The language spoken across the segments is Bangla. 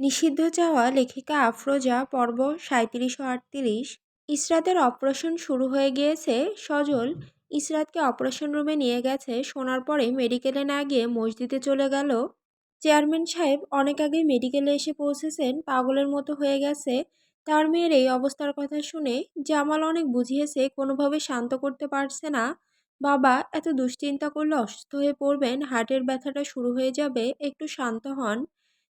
নিষিদ্ধ চাওয়া লেখিকা আফরোজা, পর্ব সাঁত্রিশ ও আটত্রিশ। ইসরাতের অপারেশন শুরু হয়ে গিয়েছে, সজল ইসরাতকে অপারেশন রুমে নিয়ে গেছে, শোনার পরে মেডিকেলে না গিয়ে মসজিদে চলে গেল। চেয়ারম্যান সাহেব অনেক আগেই মেডিকেলে এসে পৌঁছেছেন, পাগলের মতো হয়ে গেছে। তার মেয়ের এই অবস্থার কথা শুনে জামাল অনেক বুঝিয়েছে, কোনোভাবে শান্ত করতে পারছে না। বাবা এত দুশ্চিন্তা করলে অসুস্থ হয়ে পড়বেন, হার্টের ব্যথাটা শুরু হয়ে যাবে, একটু শান্ত হন।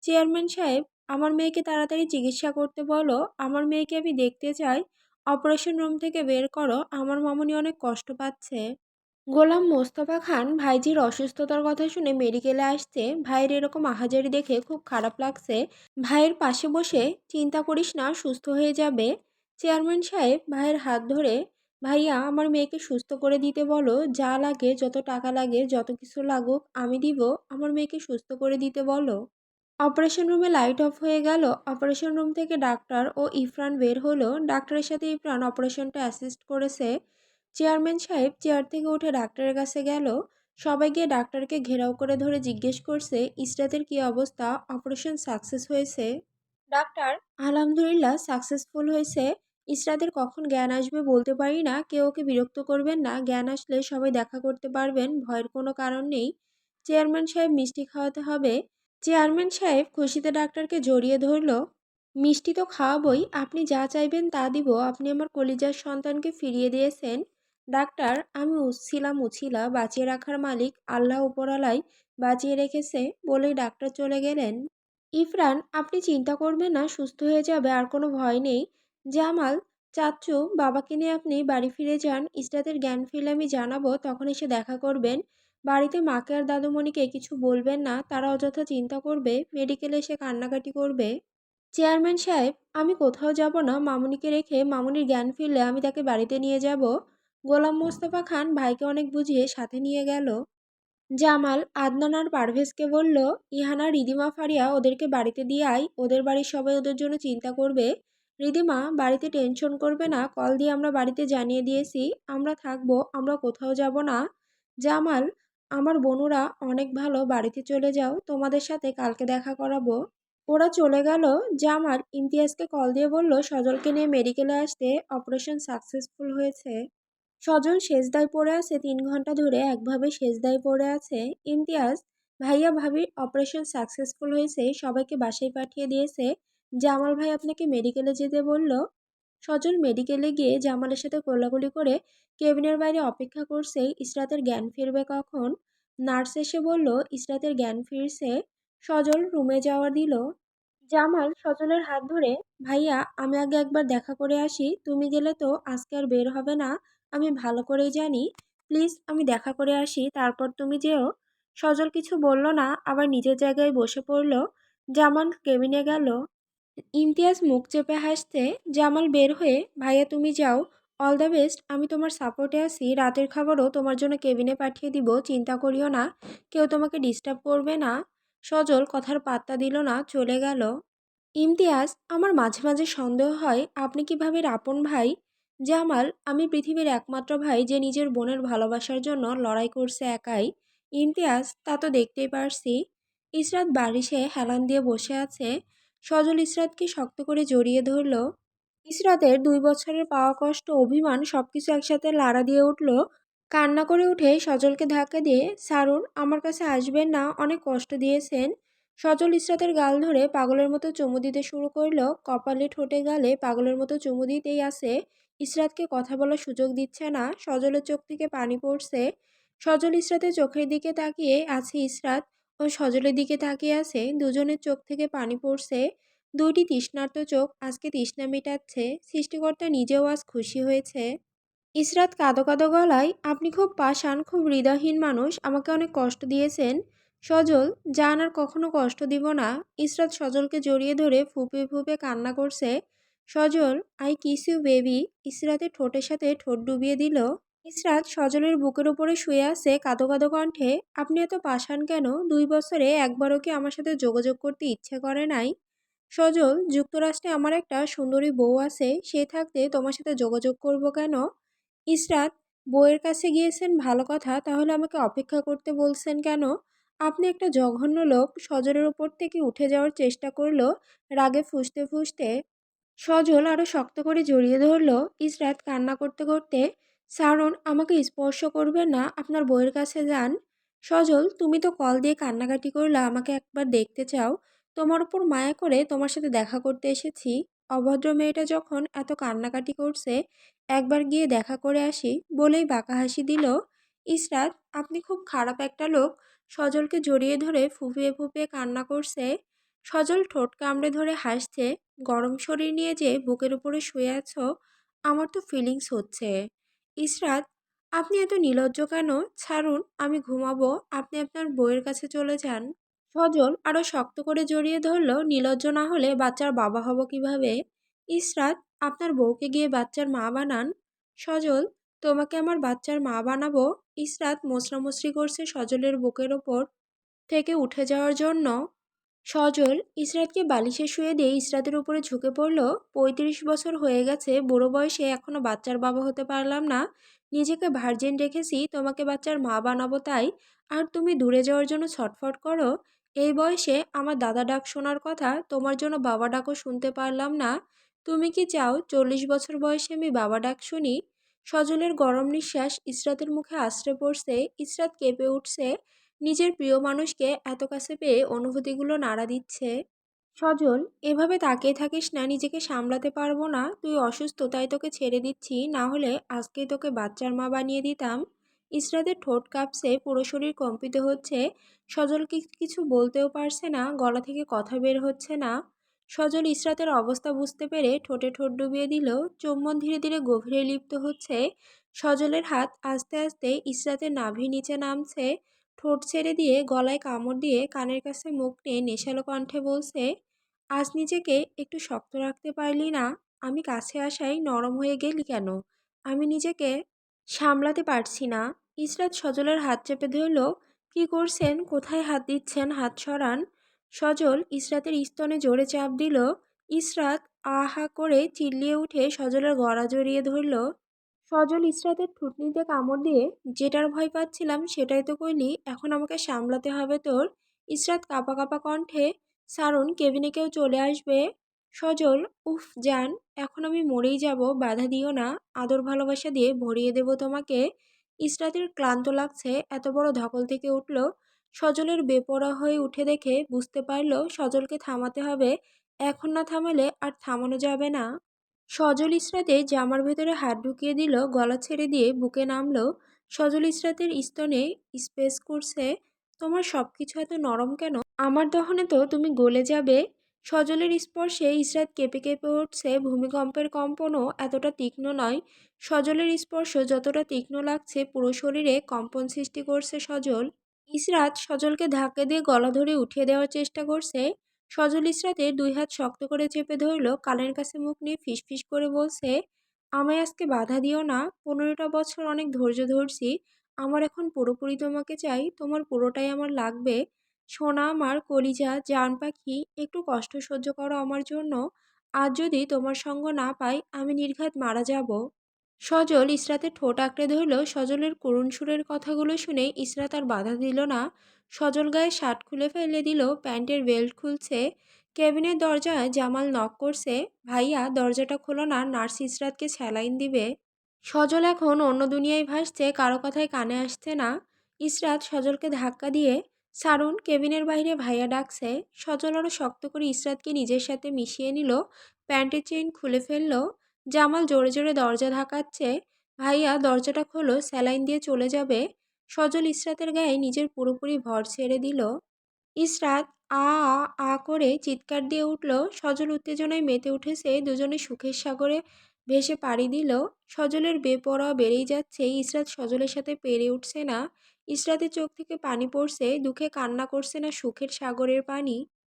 চেয়ারম্যান সাহেব, আমার মেয়েকে তাড়াতাড়ি চিকিৎসা করতে বলো। আমার মেয়েকে আমি দেখতে চাই। অপারেশন রুম থেকে বের করো। আমার মামনি অনেক কষ্ট পাচ্ছে। গোলাম মোস্তফা খান ভাইজির অসুস্থতার কথা শুনে মেডিকেলে আসছে। ভাইয়ের এরকম আহাজারি দেখে খুব খারাপ লাগছে। ভাইয়ের পাশে বসে, চিন্তা করিস না, সুস্থ হয়ে যাবে। চেয়ারম্যান সাহেব ভাইয়ের হাত ধরে, ভাইয়া, আমার মেয়েকে সুস্থ করে দিতে বলো। যা লাগে, যত টাকা লাগে, যত কিছু লাগুক, আমি দিব। আমার মেয়েকে সুস্থ করে দিতে বলো। অপারেশন রুমে লাইট অফ হয়ে গেল। অপারেশন রুম থেকে ডাক্তার ও ইফরান বের হলো। ডাক্তারের সাথে ইফরান অপারেশনটা অ্যাসিস্ট করেছে। চেয়ারম্যান সাহেব চেয়ার থেকে উঠে ডাক্তারের কাছে গেল। সবাই গিয়ে ডাক্তারকে ঘেরাও করে ধরে জিজ্ঞেস করছে, ইসরাতের কি অবস্থা? অপারেশন সাকসেস হয়েছে? ডাক্তার, আলহামদুলিল্লাহ সাকসেসফুল হয়েছে। ইসরাতের কখন জ্ঞান আসবে বলতে পারি না। কেউ ওকে বিরক্ত করবেন না। জ্ঞান আসলে সবাই দেখা করতে পারবেন। ভয়ের কোনো কারণ নেই। চেয়ারম্যান সাহেব মিষ্টি খাওয়াতে হবে। চেয়ারম্যান সাহেব খুশিতে ডাক্তারকে জড়িয়ে ধরল, মিষ্টি তো খাওয়াবই, আপনি যা চাইবেন তা দিব, আপনি আমার কলিজার সন্তানকে ফিরিয়ে দিয়েছেন। ডাক্তার, আমি উচ্ছিলাম উছিলা বাঁচিয়ে রাখার মালিক আল্লাহ উপরালাই বাঁচিয়ে রেখেছে বলেই ডাক্তার চলে গেলেন। ইফরান, আপনি চিন্তা করবেন না, সুস্থ হয়ে যাবে, আর কোনো ভয় নেই। জামাল চাচ্চু বাবাকে নিয়ে আপনি বাড়ি ফিরে যান, ইসরাতের জ্ঞান ফিরলে আমি জানাব তখন এসে দেখা করবেন। বাড়িতে মাকে আর দাদুমণিকে কিছু বলবেন না, তারা অযথা চিন্তা করবে মেডিকেলে এসে কান্নাকাটি করবে। চেয়ারম্যান সাহেব, আমি কোথাও যাব না, মামুনিকে রেখে মামুনির জ্ঞান ফিরলে আমি তাকে বাড়িতে নিয়ে যাব। গোলাম মোস্তফা খান ভাইকে অনেক বুঝিয়ে সাথে নিয়ে গেল। জামাল আদনান আর পারভেজকে বলল, ইহানা, রিদিমা, ফারিয়া ওদেরকে বাড়িতে দিয়ে আই ওদের বাড়ির সবাই ওদের জন্য চিন্তা করবে। রিদিমা, বাড়িতে টেনশন করবে না, কল দিয়ে আমরা বাড়িতে জানিয়ে দিয়েছি, আমরা থাকব, আমরা কোথাও যাব না। জামাল আমার বোনুরা অনেক ভালো বাড়িতে চলে যাও, তোমাদের সাথে কালকে দেখা করাবো। ওরা চলে গেল জামাল ইমতিয়াজকে কল দিয়ে বলল, সজলকে নিয়ে মেডিকেলে আসতে অপারেশন সাকসেসফুল হয়েছে। সজল সেজদায় পড়ে আছে, তিন ঘণ্টা ধরে একভাবে সেজদায় পড়ে আছে। ইমতিয়াজ, ভাইয়া ভাবির অপারেশন সাকসেসফুল হয়েছে, সবাইকে বাসায় পাঠিয়ে দিয়েছে। জামাল ভাই আপনাকে মেডিকেলে যেতে বলল। সজল মেডিকেলে গিয়ে জামালের সাথে কোলাগুলি করে কেবিনের বাইরে অপেক্ষা করছে ইসরাতের জ্ঞান ফিরবে কখন? নার্স এসে বলল, ইসরাতের জ্ঞান ফিরছে। সজল রুমে যাওয়া দিল। জামাল সজলের হাত ধরে, ভাইয়া, আমি আগে একবার দেখা করে আসি। তুমি গেলে তো আজকে আর বের হবে না। আমি ভালো করেই জানি। প্লিজ, আমি দেখা করে আসি। তারপর তুমি যেও। সজল কিছু বলল না, আবার নিজের জায়গায় বসে পড়ল। জামাল কেবিনে গেল। ইমতিয়াজ মুখ চেপে হাসতে, জামাল, বের হয়ে, ভাইয়া, তুমি যাও। All the best. আমি তোমার সাপোর্টে আছি। রাতের খাবারও তোমার জন্য কেবিনে পাঠিয়ে দিব। চিন্তা করিও না। কেউ তোমাকে ডিস্টার্ব করবে না। সজল কথার পাত্তা দিল না, চলে গেল। ইমতিয়াজ, আমার মাঝে মাঝে সন্দেহ হয়, আপনি কীভাবে আপন ভাই? জামাল, আমি পৃথিবীর একমাত্র ভাই যে নিজের বোনের ভালোবাসার জন্য লড়াই করছে একাই। ইমতিয়াজ, তা তো দেখতেই পারছি। ইসরাত বারিশে হেলান দিয়ে বসে আছে। সজল ইসরাতকে শক্ত করে জড়িয়ে ধরল। ইসরাতের দুই বছরের পাওয়া কষ্ট, অভিমান সব কিছু একসাথে লাড়া দিয়ে উঠল। কান্না করে উঠে সজলকে ধাক্কা দিয়ে, সারুন, আমার কাছে আসবেন না, অনেক কষ্ট দিয়েছেন। সজল ইসরাতের গাল ধরে পাগলের মতো চুমু দিতে শুরু করল। কপালে, ঠোঁটে, গালে পাগলের মতো চুমু দিতেই আছে। ইসরাতকে কথা বলার সুযোগ দিচ্ছে না। সজলের চোখ থেকে পানি পড়ছে। সজল ইসরাতের চোখের দিকে তাকিয়ে, আছে ইসরাত ও সজলের দিকে তাকিয়ে আছে, দুজনের চোখ থেকে পানি পড়ছে। দুইটি তৃষ্ণার্ত চোখ আজকে তৃষ্ণা মেটাচ্ছে, সৃষ্টিকর্তা নিজেও আজ খুশি হয়েছে। ইসরাত কাঁদো কাদো গলায়, আপনি খুব পাষাণ, খুব হৃদয়হীন মানুষ, আমাকে অনেক কষ্ট দিয়েছেন। সজল জান আর কখনো কষ্ট দিব না। ইসরাত সজলকে জড়িয়ে ধরে ফুপে ফুপে কান্না করছে। Sajal, I kiss you baby. ইসরাতে ঠোঁটের সাথে ঠোঁট ডুবিয়ে দিল। ইসরাত সজলের বুকের উপরে শুয়ে আছে কাঁদো কাঁদো কণ্ঠে, আপনি এত পাষাণ কেন? দুই বছরে একবারও কি আমার সাথে যোগাযোগ করতে ইচ্ছে করে নাই? সজল, যুক্তরাষ্ট্রে আমার একটা সুন্দরী বউ আছে, সে থাকতে তোমার সাথে যোগাযোগ করব কেন? ইসরাত, বউয়ের কাছে গিয়েছেন ভালো কথা, তাহলে আমাকে অপেক্ষা করতে বলছেন কেন? আপনি একটা জঘন্য লোক, সজলের ওপর থেকে উঠে যাওয়ার চেষ্টা করল, রাগে ফুঁসতে ফুসতে। সজল আরও শক্ত করে জড়িয়ে ধরল, ইসরাত, কান্না করতে করতে সারণ, আমাকে স্পর্শ করবে না, আপনার বইয়ের কাছে যান। সজল, তুমি তো কল দিয়ে কান্নাকাটি করলে আমাকে একবার দেখতে চাও। তোমার উপর মায়া করে তোমার সাথে দেখা করতে এসেছি। অভদ্র মেয়েটা যখন এত কান্নাকাটি করছে, একবার গিয়ে দেখা করে আসি, বলেই বাঁকা হাসি দিল। ইসরাত, আপনি খুব খারাপ একটা লোক। সজলকে জড়িয়ে ধরে ফুপিয়ে ফুপিয়ে কান্না করছে। সজল ঠোঁট কামড়ে ধরে হাসছে, গরম শরীর নিয়ে যে বুকের উপরে শুয়ে আছো, আমার তো ফিলিংস হচ্ছে। ইসরাত, আপনি এত নির্লজ্জ কেন? ছাড়ুন, আমি ঘুমাবো। আপনি আপনার বইয়ের কাছে চলে যান। সজল আরও শক্ত করে জড়িয়ে ধরল নির্লজ্জ না হলে বাচ্চার বাবা হব কীভাবে? ইসরাত, আপনার বউকে গিয়ে বাচ্চার মা বানান। সজল, তোমাকে আমার বাচ্চার মা বানাবো? ইসরাত মোসরামসরি করছে সজলের বুকের ওপর থেকে উঠে যাওয়ার জন্য। সজল ইসরাতকে বালিশে শুয়ে দিয়ে ইসরাতের উপরে ঝুঁকে পড়ল। পঁয়ত্রিশ বছর হয়ে গেছে, বুড়ো বয়সে এখনও বাচ্চার বাবা হতে পারলাম না। নিজেকে ভার্জিন রেখেছি, তোমাকে বাচ্চার মা বানাবো তাই। আর তুমি দূরে যাওয়ার জন্য ছটফট করো। এই বয়সে আমার দাদা ডাক শোনার কথা, তোমার জন্য বাবা ডাকও শুনতে পারলাম না। তুমি কি চাও চল্লিশ বছর বয়সে আমি বাবা ডাক শুনি? সজলের গরম নিঃশ্বাস ইসরাতের মুখে আশ্রে পড়ছে, ইসরাত কেঁপে উঠছে। নিজের প্রিয় মানুষকে এত কাছে পেয়ে অনুভূতিগুলো নাড়া দিচ্ছে। সজল, এভাবে তাকিয়ে থাকিস না, নিজেকে সামলাতে পারব না। তুই অসুস্থ, তাই তোকে ছেড়ে দিচ্ছি। না হলে আজকেই তোকে বাচ্চার মা বানিয়ে দিতাম। ইসরাতের ঠোঁট কাঁপছে, পুরো শরীর কম্পিত হচ্ছে। সজল কিছু বলতেও পারছে না, গলা থেকে কথা বের হচ্ছে না। সজল ইসরাতের অবস্থা বুঝতে পেরে ঠোঁটে ঠোঁট ডুবিয়ে দিল। চুম্বন ধীরে ধীরে গভীরে লিপ্ত হচ্ছে। সজলের হাত আস্তে আস্তে ইসরাতের নাভি নিচে নামছে। ঠোঁট ছেড়ে দিয়ে গলায় কামড় দিয়ে কানের কাছে মুখ নিয়ে নেশালো কণ্ঠে বলছে, আজ নিজেকে একটু শক্ত রাখতে পারলি না, আমি কাছে আসাই নরম হয়ে গেলি কেন? আমি নিজেকে সামলাতে পারছি না। ইসরাত সজলের হাত চেপে ধরল, কি করছেন? কোথায় হাত দিচ্ছেন? হাত সরান। সজল ইসরাতের স্তনে জোরে চাপ দিল। ইসরাত আহা করে চিল্লিয়ে উঠে সজলের গড়া জড়িয়ে ধরল। সজল ইসরাতের ঠুটনিতে কামড় দিয়ে, যেটার ভয় পাচ্ছিলাম সেটাই তো কইলি এখন আমাকে সামলাতে হবে তোর। ইসরাত কাপা কাপা কণ্ঠে, সারুন, কেবিনে কেউ চলে আসবে? সজল, উফ যান এখন আমি মরেই যাব, বাধা দিও না, আদর ভালোবাসা দিয়ে ভরিয়ে দেব তোমাকে। ইসরাতের ক্লান্ত লাগছে, এত বড় ধকল থেকে উঠল, সজলের বেপরা হয়ে উঠে দেখে বুঝতে পারল সজলকে থামাতে হবে, এখন না থামালে আর থামানো যাবে না। সজল ইসরাতে জামার ভেতরে হাত ঢুকিয়ে দিল, গলা ছেড়ে দিয়ে বুকে নামলো, সজল ইসরাতের স্তনে স্পেস করছে, তোমার সব কিছু এত নরম কেন? আমার দহনে তো তুমি গলে যাবে। সজলের স্পর্শে ইসরাত কেঁপে কেঁপে উঠছে, ভূমিকম্পের কম্পনও এতটা তীক্ষ্ণ নয়। সজলের স্পর্শ যতটা তীক্ষ্ণ লাগছে, পুরো শরীরে কম্পন সৃষ্টি করছে সজল। ইসরাত সজলকে ধাক্কে দিয়ে গলা ধরে উঠিয়ে দেওয়ার চেষ্টা করছে। সজল ইসরাতের দুই হাত শক্ত করে চেপে ধরল কালের কাছে মুখ নিয়ে ফিসফিস করে বলছে, আমায় আজকে বাধা দিও না, পনেরোটা বছর অনেক ধৈর্য ধরছি, আমার এখন পুরোপুরি তোমাকে চাই, তোমার পুরোটাই আমার লাগবে। সোনা আমার কলিজা, জান, পাখি, একটু কষ্ট সহ্য করো আমার জন্য আজ যদি তোমার সঙ্গ না পাই, আমি নির্ঘাত মারা যাব। সজল ইসরাতের ঠোঁট আঁকড়ে ধরল। সজলের করুণ সুরের কথাগুলো শুনে ইসরাত আর বাধা দিল না। সজল গায়ে শার্ট খুলে ফেলে দিল, প্যান্টের বেল্ট খুলছে, কেবিনের দরজায় জামাল নক করছে, ভাইয়া, দরজাটা খোলো না, নার্স ইসরাতকে স্যালাইন দিবে। সজল এখন অন্য দুনিয়ায় ভাসছে, কারও কথায় কানে আসছে না। ইসরাত সজলকে ধাক্কা দিয়ে, সারুন, কেবিনের বাইরে ভাইয়া ডাকছে। সজল আরও শক্ত করে ইসরাতকে নিজের সাথে মিশিয়ে নিল, প্যান্টের চেইন খুলে ফেলল। জামাল জোরে জোরে দরজা ধাকাচ্ছে ভাইয়া দরজাটা খোলো, স্যালাইন দিয়ে চলে যাবে। সজল ইসরাতের গায়ে নিজের পুরোপুরি ভর ছেড়ে দিল। ইসরাত আ আ করে চিৎকার দিয়ে উঠল। সজল উত্তেজনায় মেতে উঠেছে, দুজনে সুখের সাগরে ভেসে পাড়ি দিল। সজলের বেপরোয়া বেড়েই যাচ্ছে। ইসরাত সজলের সাথে পেরে উঠছে না। ইসরাতের চোখ থেকে পানি পড়ছে, দুঃখে কান্না করছে না সুখের সাগরের পানি।